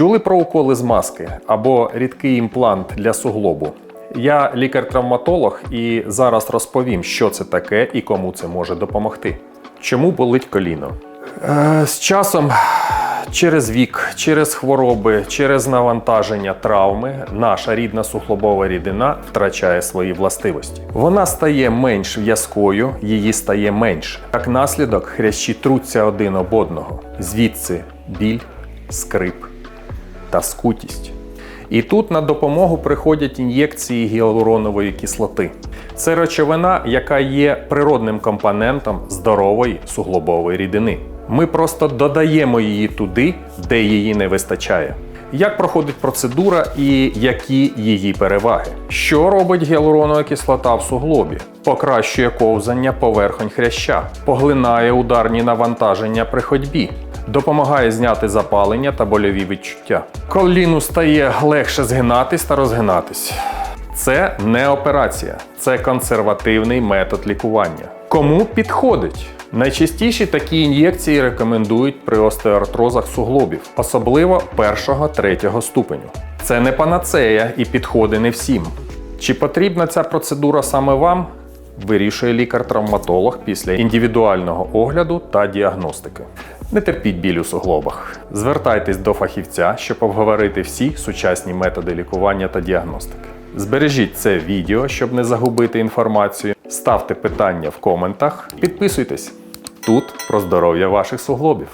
Чули про уколи з маски або рідкий імплант для суглобу? Я лікар-травматолог і зараз розповім, що це таке і кому це може допомогти. Чому болить коліно? Е, з часом, через вік, через хвороби, через навантаження, травми, наша рідна сухлобова рідина втрачає свої властивості. Вона стає менш в'язкою, її стає менше. Як наслідок, хрящі труться один об одного. Звідси біль, скрип та скутість. І тут на допомогу приходять ін'єкції гіалуронової кислоти. Це речовина, яка є природним компонентом здорової суглобової рідини. Ми просто додаємо її туди, де її не вистачає. Як проходить процедура і які її переваги? Що робить гіалуронова кислота в суглобі? Покращує ковзання поверхонь хряща, поглинає ударні навантаження при ходьбі, допомагає зняти запалення та больові відчуття. Коліну стає легше згинатись та розгинатись. Це не операція, це консервативний метод лікування. Кому підходить? Найчастіші такі ін'єкції рекомендують при остеоартрозах суглобів, особливо першого третього ступеню. Це не панацея і підходи не всім. Чи потрібна ця процедура саме вам? Вирішує лікар-травматолог після індивідуального огляду та діагностики. Не терпіть біль у суглобах. Звертайтесь до фахівця, щоб обговорити всі сучасні методи лікування та діагностики. Збережіть це відео, щоб не загубити інформацію. Ставте питання в коментах, підписуйтесь. Тут про здоров'я ваших суглобів.